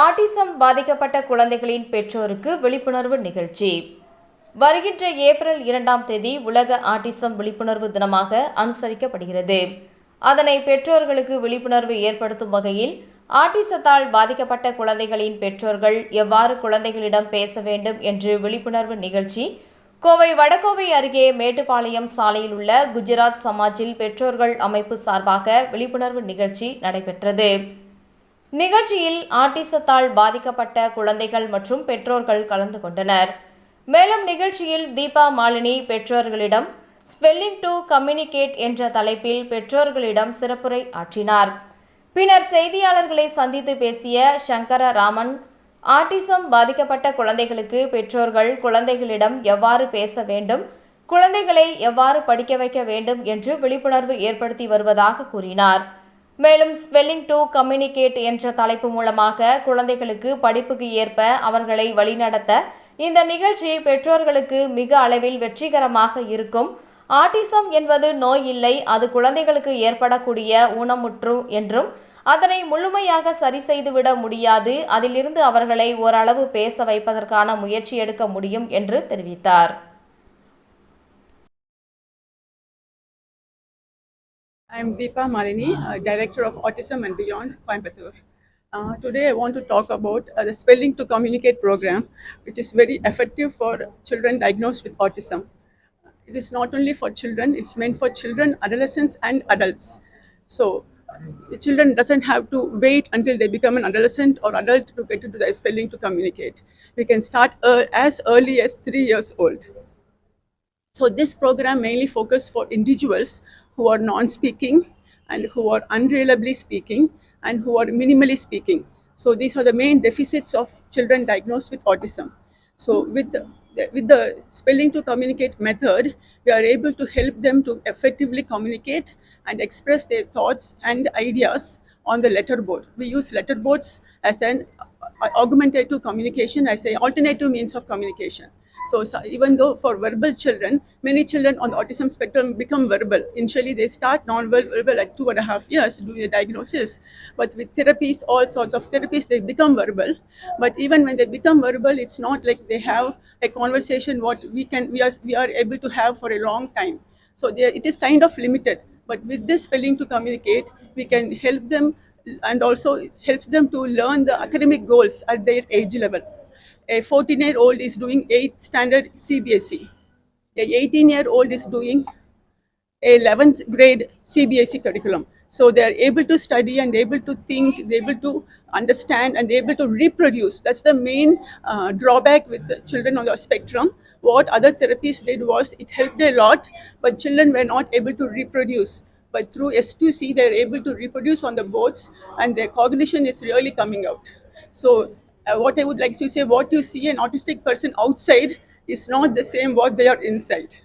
Autism பாதிக்கப்பட்ட குழந்தைகளின் பெற்றோருக்கு விழிப்புணர்வு நிகழ்ச்சி. வருகின்ற ஏப்ரல் இரண்டாம் தேதி உலக ஆட்டிசம் விழிப்புணர்வு தினமாக அனுசரிக்கப்படுகிறது. அதனை பெற்றோர்களுக்கு விழிப்புணர்வு ஏற்படுத்தும் வகையில் ஆட்டிசத்தால் பாதிக்கப்பட்ட குழந்தைகளின் பெற்றோர்கள் எவ்வாறு குழந்தைகளிடம் பேச வேண்டும் என்று விழிப்புணர்வு நிகழ்ச்சி கோவை வடகோவை அருகே மேட்டுப்பாளையம் சாலையில் உள்ள குஜராத் சமாஜில் பெற்றோர்கள் அமைப்பு சார்பாக விழிப்புணர்வு நிகழ்ச்சி நடைபெற்றது. நிகழ்ச்சியில் ஆட்டிசத்தால் பாதிக்கப்பட்ட குழந்தைகள் மற்றும் பெற்றோர்கள் கலந்து கொண்டனர். மேலும் நிகழ்ச்சியில் தீபா மாலினி பெற்றோர்களிடம் ஸ்பெல்லிங் டு கம்யூனிகேட் என்ற தலைப்பில் பெற்றோர்களிடம் சிறப்புரை ஆற்றினார். பின்னர் செய்தியாளர்களை சந்தித்து பேசிய சங்கர ராமன் ஆட்டிசம் பாதிக்கப்பட்ட குழந்தைகளுக்கு பெற்றோர்கள் குழந்தைகளிடம் எவ்வாறு பேச வேண்டும் குழந்தைகளை எவ்வாறு படிக்க வைக்க வேண்டும் என்று விழிப்புணர்வு ஏற்படுத்தி வருவதாக கூறினார். மேலும் ஸ்பெல்லிங் டு கம்யூனிகேட் என்ற தலைப்பு மூலமாக குழந்தைகளுக்கு படிப்புக்கு ஏற்ப அவர்களை வழிநடத்த இந்த நிகழ்ச்சி பெற்றோர்களுக்கு மிக அளவில் வெற்றிகரமாக இருக்கும். ஆட்டிசம் என்பது நோய் இல்லை அது குழந்தைகளுக்கு ஏற்படக்கூடிய ஊனமுற்று என்றும் அதனை முழுமையாக சரி செய்துவிட முடியாது அதிலிருந்து அவர்களை ஓரளவு பேச வைப்பதற்கான முயற்சி எடுக்க முடியும் என்று தெரிவித்தார். I'm Deepa Malini, uh, Director of Autism and Beyond, Coimbatore. Uh, today I want to talk about uh, the Spelling to Communicate program, which is very effective for children diagnosed with autism. It is not only for children, it's meant for children, adolescents and adults. So the children doesn't have to wait until they become an adolescent or adult to get into the spelling to communicate. We can start uh, as early as three years old. So this program mainly focused for individuals who are non-speaking and who are unreliably speaking and who are minimally speaking. So these are the main deficits of children diagnosed with autism. So with the, with the spelling to communicate method, we are able to help them to effectively communicate and express their thoughts and ideas on the letterboard. We use letterboards as an augmentative communication, as an alternative means of communication. So, so even though for verbal children, many children on the autism spectrum become verbal. Initially, they start non-verbal at two and a half years doing the diagnosis. But with therapies, all sorts of therapies, they become verbal. But even when they become verbal, it's not like they have a conversation what we can we are we are able to have for a long time. So it is kind of limited. But with this spelling to communicate, we can help them and also helps them to learn the academic goals at their age level a 14 year old is doing 8th standard CBSE. A 18 year old is doing 11th grade CBSE curriculum. So they are able to study and able to think, able to understand and able to reproduce. That's the main uh, drawback with children on the spectrum. What other therapies did was it helped a lot, but children were not able to reproduce. But through S2C, they're able to reproduce on the boards and their cognition is really coming out. So uh, what I would like to say, what you see an autistic person outside is not the same what they are inside.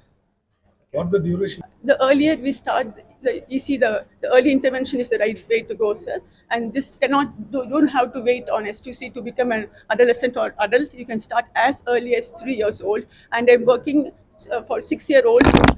What the duration? The earlier we start, the, you see the, the early intervention is the right way to go, sir. And this cannot, you don't have to wait on S2C to become an adolescent or adult. You can start as early as three years old. And I'm working uh, for six-year-olds uh,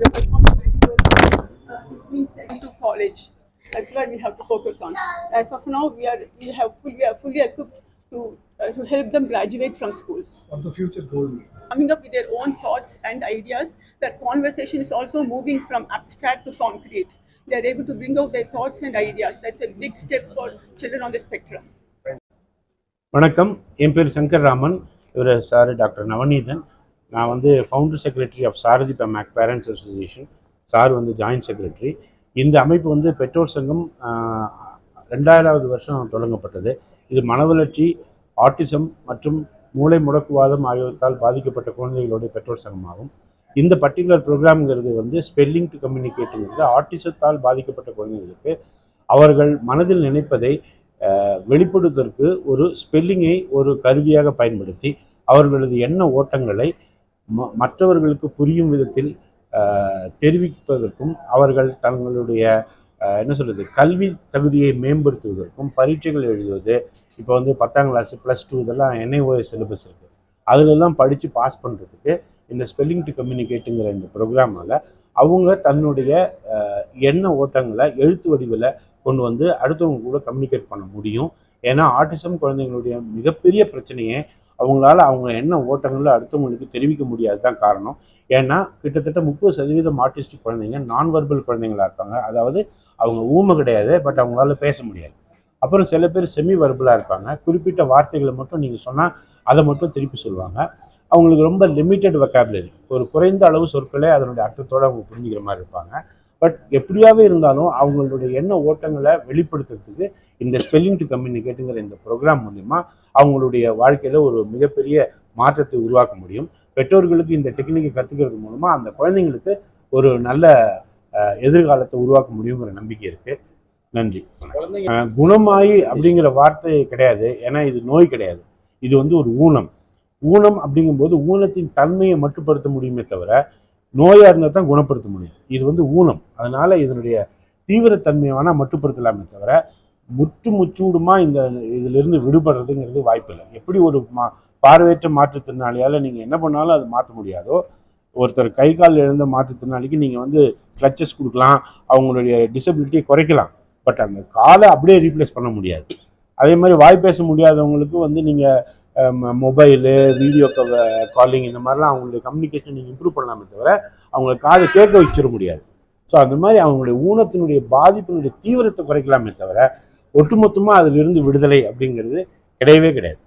to college. That's what we have to focus on. As of now, we are we have full, we are fully equipped to to help them graduate from schools. What the future goal? Coming up with their own thoughts and ideas. Their conversation is also moving from abstract to concrete. They are able to bring out their thoughts and ideas. That's a big step for children on the spectrum. வணக்கம் என் பேர் சங்கர் ராமன் இவர் sir doctor Navaneethan நான் வந்து founder secretary of Sarathi பெமேக் parents association sir வந்து joint secretary இந்த அமைப்பு வந்து பெற்றோர் சங்கம் ரெண்டாயிராவது வருஷம் தொடங்கப்பட்டது இது மனவளர்ச்சி ஆட்டிசம் மற்றும் மூளை முடக்குவாதம் ஆகியவற்றால் பாதிக்கப்பட்ட குழந்தைகளுடைய பெற்றோர் சங்கமாகும். இந்த பர்டிகுலர் ப்ரோக்ராம்ங்கிறது வந்து ஸ்பெல்லிங் டு கம்யூனிகேட்டுங்கிறது ஆட்டிசத்தால் பாதிக்கப்பட்ட குழந்தைகளுக்கு அவர்கள் மனதில் நினைப்பதை வெளிப்படுவதற்கு வெளிப்படுத்துவதற்கு ஒரு ஸ்பெல்லிங்கை ஒரு கருவியாக பயன்படுத்தி அவர்களது எண்ண ஓட்டங்களை ம மற்றவர்களுக்கு புரியும் விதத்தில் தெரிவிப்பதற்கும் அவர்கள் தங்களுடைய என்ன சொல்கிறது கல்வி தகுதியை மேம்படுத்துவதற்கும் பரீட்சைகள் எழுதுவது இப்போ வந்து பத்தாம் கிளாஸ் ப்ளஸ் டூ இதெல்லாம் என்ஐஓஎஸ் சிலபஸ் இருக்குது அதிலெல்லாம் படித்து பாஸ் பண்ணுறதுக்கு இந்த ஸ்பெல்லிங் டு கம்யூனிகேட்டுங்கிற இந்த ப்ரோக்ராமால் அவங்க தன்னுடைய எண்ண ஓட்டங்களை எழுத்து வடிவில் கொண்டு வந்து அடுத்தவங்க கூட கம்யூனிகேட் பண்ண முடியும். ஏன்னா ஆட்டிசம் குழந்தைங்களுடைய மிகப்பெரிய பிரச்சனையே அவங்களால அவங்க என்ன ஓட்டங்களை அடுத்தவங்களுக்கு தெரிவிக்க முடியாது தான் காரணம். ஏன்னா கிட்டத்தட்ட முப்பது சதவீதம் ஆர்டிஸ்டிக் குழந்தைங்க நான் வெர்பல் குழந்தைங்களா இருப்பாங்க. அதாவது அவங்க ஊமை கிடையாது பட் அவங்களால பேச முடியாது. அப்புறம் சில பேர் செமி வெர்பலாக இருப்பாங்க. குறிப்பிட்ட வார்த்தைகளை மட்டும் நீங்கள் சொன்னால் அதை மட்டும் திருப்பி சொல்லுவாங்க. அவங்களுக்கு ரொம்ப லிமிட்டெட் வெக்காபுலரி ஒரு குறைந்த அளவு சொற்களே அதனுடைய அர்த்தத்தோடு அவங்க புரிஞ்சுக்கிற மாதிரி இருப்பாங்க. பட் எப்படியாவே இருந்தாலும் அவங்களுடைய எண்ண ஓட்டங்களை வெளிப்படுத்துறதுக்கு இந்த ஸ்பெல்லிங் டு கம்யூனிகேட்டுங்கிற இந்த ப்ரோக்ராம் மூலிமா அவங்களுடைய வாழ்க்கையில் ஒரு மிகப்பெரிய மாற்றத்தை உருவாக்க முடியும். பெற்றோர்களுக்கு இந்த டெக்னிக்கை கற்றுக்கிறது மூலமாக அந்த குழந்தைங்களுக்கு ஒரு நல்ல எதிர்காலத்தை உருவாக்க முடியுங்கிற நம்பிக்கை இருக்குது நன்றி. குணமாயி அப்படிங்கிற வார்த்தை கிடையாது. ஏன்னா இது நோய் கிடையாது. இது வந்து ஒரு ஊனம். ஊனம் அப்படிங்கும்போது ஊனத்தின் தன்மையை மட்டுப்படுத்த முடியுமே தவிர நோயாக இருந்தால் தான் குணப்படுத்த முடியும். இது வந்து ஊனம். அதனால் இதனுடைய தீவிரத்தன்மையை வேணால் மட்டுப்படுத்தலாமே தவிர முற்று முச்சூடுமா இந்த இதிலிருந்து விடுபடுறதுங்கிறது வாய்ப்பில்லை. எப்படி ஒரு மா பார்வையற்ற மாற்றுத்திறனாளியால் நீங்கள் என்ன பண்ணாலும் அது மாற்ற முடியாதோ ஒருத்தர் கை கால் இழந்த மாற்றுத்திறனாளிக்கு நீங்கள் வந்து கிளச்சஸ் கொடுக்கலாம் அவங்களுடைய டிசபிலிட்டியை குறைக்கலாம். பட் அந்த காலை அப்படியே ரீப்ளேஸ் பண்ண முடியாது. அதே மாதிரி வாய் பேச முடியாதவங்களுக்கு வந்து நீங்கள் மொபைலு வீடியோ காலிங் இந்த மாதிரிலாம் அவங்களுடைய கம்யூனிகேஷன் நீங்கள் இம்ப்ரூவ் பண்ணலாமே தவிர அவங்க காதை கேட்க வச்சிட முடியாது. ஸோ அந்த மாதிரி அவங்களுடைய ஊனத்தினுடைய பாதிப்பினுடைய தீவிரத்தை குறைக்கலாமே தவிர ஒட்டுமொத்தமாக அதிலிருந்து விடுதலை அப்படிங்கிறது கிடையவே கிடையாது.